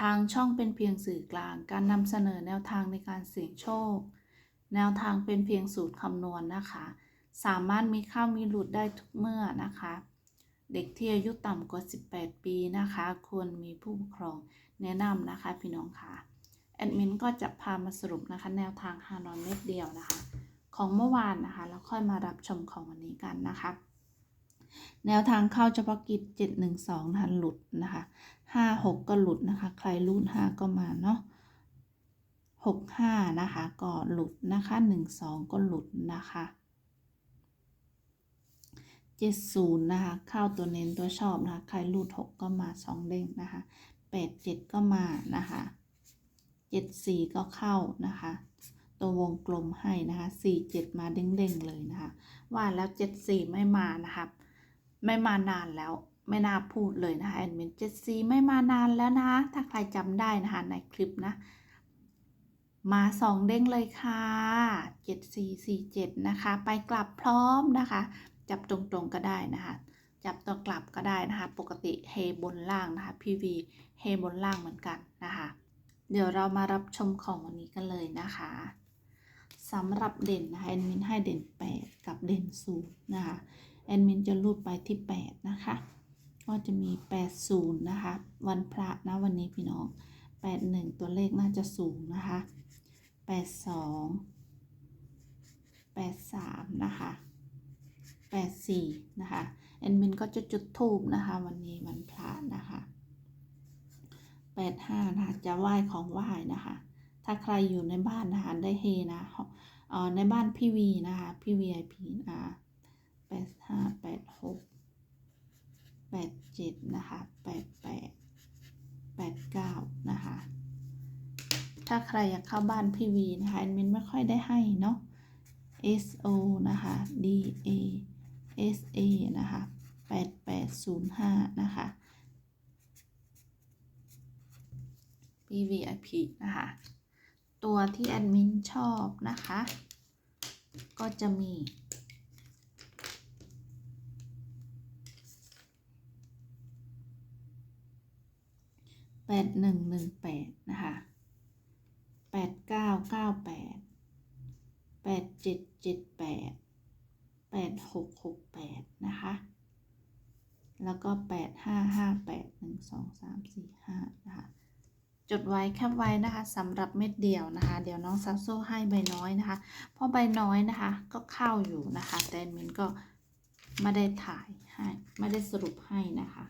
ทางช่องเป็นเพียงสื่อกลาง การนำเสนอแนวทางในการเสี่ยงโชค แนวทางเป็นเพียงสูตรคำนวณนะคะ สามารถมีเข้ามีหลุดได้ทุกเมื่อนะคะ เด็กที่อายุต่ำกว่า 18 ปีนะคะ ควรมีผู้ปกครองแนะนำนะคะพี่น้องค่ะ แอดมินก็จะพามาสรุปนะคะ แนวทางฮานอยเม็ดเดียวนะคะ ของเมื่อวานนะคะ แล้วค่อยมารับชมของวันนี้กันนะคะ แนวทางเข้าเฉพาะกิจ 712นะคะหลุดนะคะห้าหกก็หลุดนะคะ ใครรูดห้าก็มาเนาะหกห้านะคะ ก็หลุดนะคะหนึ่งสองก็หลุดนะคะเจ็ดศูนย์นะคะ เข้าตัวเน้นตัวชอบนะคะ ใครรูดหกก็มาสองเด้งนะคะแปดเจ็ดก็มานะคะเจ็ดสี่ก็เข้านะคะ ตัววงกลมให้นะคะสี่เจ็ดมาเด้งๆเลยนะคะ ว่าแล้วเจ็ดสี่ไม่มานะคะ ไม่มานานแล้วไม่น่าพูดเลยนะคะแอดมินเจ็ดซีไม่มานานแล้วนะคะถ้าใครจำได้นะคะในคลิปนะ มาสองเด้งเลยค่ะเจ็ดสี่สี่เจ็ดนะคะ ไปกลับพร้อมนะคะ จับตรงๆก็ได้นะคะ จับตัวกลับก็ได้นะคะ ปกติเฮบนล่างนะคะพีวีเฮบนล่างเหมือนกันนะคะ เดี๋ยวเรามารับชมของวันนี้กันเลยนะคะสำหรับเด่นนะคะแอดมินให้เด่น 8 กับเด่น0นะคะ แอดมินจะรูดไปที่ 8 นะคะ ก็จะมี 80 นะคะ วันพระนะวันนี้พี่น้อง 81 ตัวเลขน่าจะสูงนะคะ 82 83 นะคะ 84 นะคะ แอดมินก็จะจุดทูบนะคะ วันนี้วันพระนะคะ85นะคะจะไหว้ของไหว้นะคะ ถ้าใครอยู่ในบ้านนะคะได้เฮนะในบ้านพี่วีนะคะพี่ VIP นะคะ แปดห้าแปดหกแปดเจ็ดนะคะแปดแปดแปดเก้านะคะ ถ้าใครอยากเข้าบ้านพี่วีนะคะแอดมินไม่ค่อยได้ให้เนาะ S O นะคะ D A S A นะคะแปดแปดศูนย์ห้านะคะ PVIP นะคะ ตัวที่แอดมินชอบนะคะ ก็จะมี แปดหนึ่งหนึ่งแปดนะคะแปดเก้าเก้าแปดแปดเจ็ดเจ็ดแปดแปดหกหกแปดนะคะ แล้วก็แปดห้าห้าแปดหนึ่งสองสามสี่ห้านะคะ จดไว้แคปไว้นะคะสำหรับเม็ดเดียวนะคะ เดี๋ยวน้องซับโซ่ให้ใบน้อยนะคะ เพราะใบน้อยนะคะ ก็เข้าอยู่นะคะ แต่มินก็ไม่ได้ถ่ายให้ ไม่ได้สรุปให้นะคะ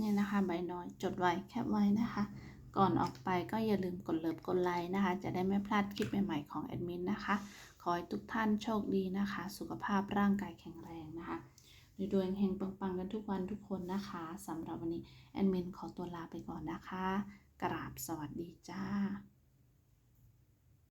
นี่นะคะใบน้อยจดไว้แคปไว้นะคะ ก่อนออกไปก็อย่าลืมกดเลิฟกดไลค์นะคะ จะได้ไม่พลาดคลิปใหม่ๆของแอดมินนะคะ ขอให้ทุกท่านโชคดีนะคะ สุขภาพร่างกายแข็งแรงนะคะดวงเฮงปังๆกันทุกวันทุกคนนะคะสำหรับวันนี้แอดมินขอตัวลาไปก่อนนะคะ กราบสวัสดีจ้า